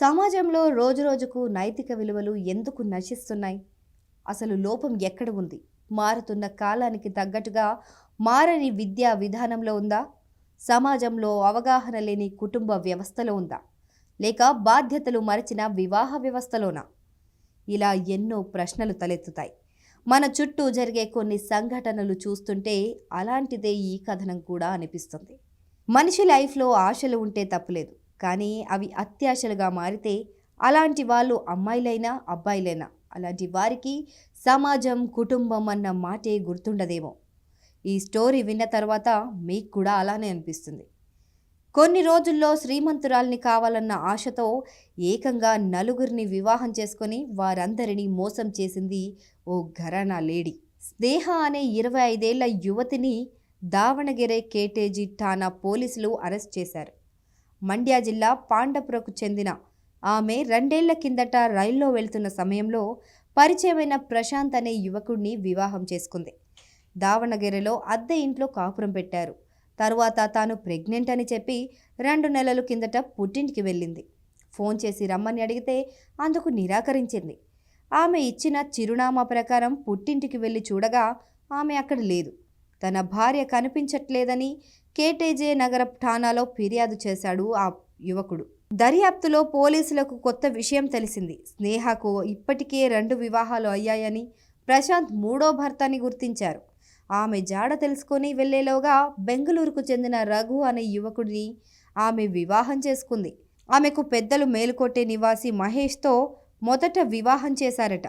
సమాజంలో రోజురోజుకు నైతిక విలువలు ఎందుకు నశిస్తున్నాయి? అసలు లోపం ఎక్కడ ఉంది? మారుతున్న కాలానికి తగ్గట్టుగా మారని విద్యా విధానంలో ఉందా? సమాజంలో అవగాహన లేని కుటుంబ వ్యవస్థలో ఉందా? లేక బాధ్యతలు మరచిన వివాహ వ్యవస్థలోనా? ఇలా ఎన్నో ప్రశ్నలు తలెత్తుతాయి. మన చుట్టూ జరిగే కొన్ని సంఘటనలు చూస్తుంటే అలాంటిదే ఈ కథనం కూడా అనిపిస్తుంది. మనిషి లైఫ్లో ఆశలు ఉంటే తప్పులేదు. కానీ అవి అత్యాశలుగా మారితే అలాంటి వాళ్ళు అమ్మాయిలైనా అబ్బాయిలైనా అలాంటి వారికి సమాజం కుటుంబం అన్న మాటే గుర్తుండదేమో. ఈ స్టోరీ విన్న తర్వాత మీకు కూడా అలానే అనిపిస్తుంది. కొన్ని రోజుల్లో శ్రీమంతురాల్ని కావాలన్న ఆశతో ఏకంగా నలుగురిని వివాహం చేసుకొని వారందరినీ మోసం చేసింది ఓ ఘరానా లేడీ. స్నేహ అనే ఇరవై ఐదేళ్ళ యువతిని దావణగిరే కేటేజీ ఠాణా పోలీసులు అరెస్ట్ చేశారు. మండ్య జిల్లా పాండపురకు చెందిన ఆమె రెండేళ్ళ కిందట రైల్లో వెళ్తున్న సమయంలో పరిచయమైన ప్రశాంత్ అనే యువకుడిని వివాహం చేసుకుంది. దావణగిరిలో అద్దె ఇంట్లో కాపురం పెట్టారు. తరువాత తాను ప్రెగ్నెంట్ అని చెప్పి రెండు నెలల కిందట పుట్టింటికి వెళ్ళింది. ఫోన్ చేసి రమ్మని అడిగితే అందుకు నిరాకరించింది. ఆమె ఇచ్చిన చిరునామా ప్రకారం పుట్టింటికి వెళ్ళి చూడగా ఆమె అక్కడ లేదు. తన భార్య కనిపించట్లేదని కేటేజే నగర ఠాణాలో ఫిర్యాదు చేశాడు ఆ యువకుడు. దర్యాప్తులో పోలీసులకు కొత్త విషయం తెలిసింది. స్నేహకు ఇప్పటికే రెండు వివాహాలు అయ్యాయని ప్రశాంత్ మూడో భర్తని గుర్తించారు. ఆమె జాడ తెలుసుకొని వెళ్ళేలోగా బెంగళూరుకు చెందిన రఘు అనే యువకుడిని ఆమె వివాహం చేసుకుంది. ఆమెకు పెద్దలు మేలుకొట్టే నివాసి మహేష్తో మొదట వివాహం చేశారట.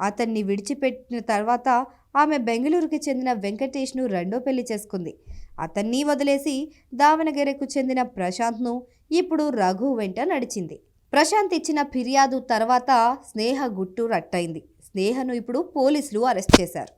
అతన్ని విడిచిపెట్టిన తర్వాత ఆమె బెంగళూరుకి చెందిన వెంకటేష్ను రెండో పెళ్ళి చేసుకుంది. అతన్ని వదిలేసి దావణగిరకు చెందిన ప్రశాంత్ను ఇప్పుడు రఘు వెంట నడిచింది. ప్రశాంత్ ఇచ్చిన ఫిర్యాదు తర్వాత స్నేహ గుట్టు రట్టయింది. స్నేహను ఇప్పుడు పోలీసులు అరెస్ట్ చేశారు.